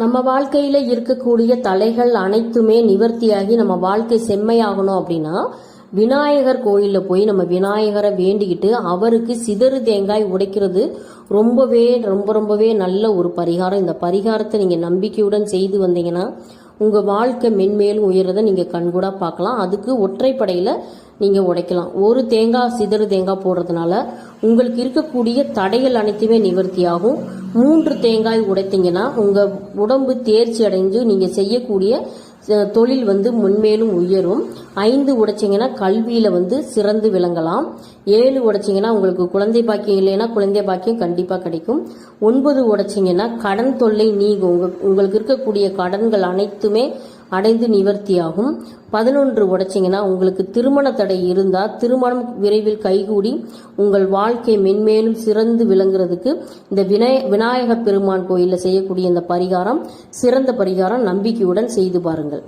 நம்ம வாழ்க்கையில இருக்கக்கூடிய தலைகள் அனைத்துமே நிவர்த்தியாகி நம்ம வாழ்க்கை செம்மையாகணும் அப்படின்னா விநாயகர் கோயிலில் போய் நம்ம விநாயகரை வேண்டிக்கிட்டு அவருக்கு சிதறு தேங்காய் உடைக்கிறது ரொம்பவே ரொம்ப ரொம்பவே நல்ல ஒரு பரிகாரம். இந்த பரிகாரத்தை நீங்க நம்பிக்கையுடன் செய்து வந்தீங்கன்னா உங்க வாழ்க்கை மென்மேலும் உயர்றதை நீங்க கண்கூடா பார்க்கலாம். அதுக்கு ஒற்றைப்படையில நீங்க உடைக்கலாம். ஒரு தேங்காய் சிதறு தேங்காய் போடுறதுனால உங்களுக்கு இருக்கக்கூடிய தடைகள் அனைத்துமே நிவர்த்தியாகும். மூன்று தேங்காய் உடைத்தீங்கன்னா உங்க உடம்பு தேர்ச்சி அடைஞ்சு நீங்க செய்யக்கூடிய தொழில் வந்து முன்மேலும் உயரும். ஐந்து உடைச்சிங்கன்னா கல்வியில வந்து சிறந்து விளங்கலாம். ஏழு உடைச்சிங்கன்னா உங்களுக்கு குழந்தை பாக்கியம் இல்லைன்னா குழந்தை பாக்கியம் கண்டிப்பா கிடைக்கும். ஒன்பது உடைச்சிங்கன்னா கடன் தொல்லை நீங்கும். உங்களுக்கு இருக்கக்கூடிய கடன்கள் அனைத்துமே அடைந்து நிவர்த்தியாகும். பதினொன்று உடைச்சிங்கன்னா உங்களுக்கு திருமண தடை இருந்தால் திருமணம் விரைவில் கைகூடி உங்கள் வாழ்க்கை மென்மேலும் சிறந்து விளங்குறதுக்கு இந்த விநாய விநாயகப் பெருமான் கோயிலில் செய்யக்கூடிய இந்த பரிகாரம் சிறந்த பரிகாரம் நம்பிக்கையுடன் செய்து பாருங்கள்.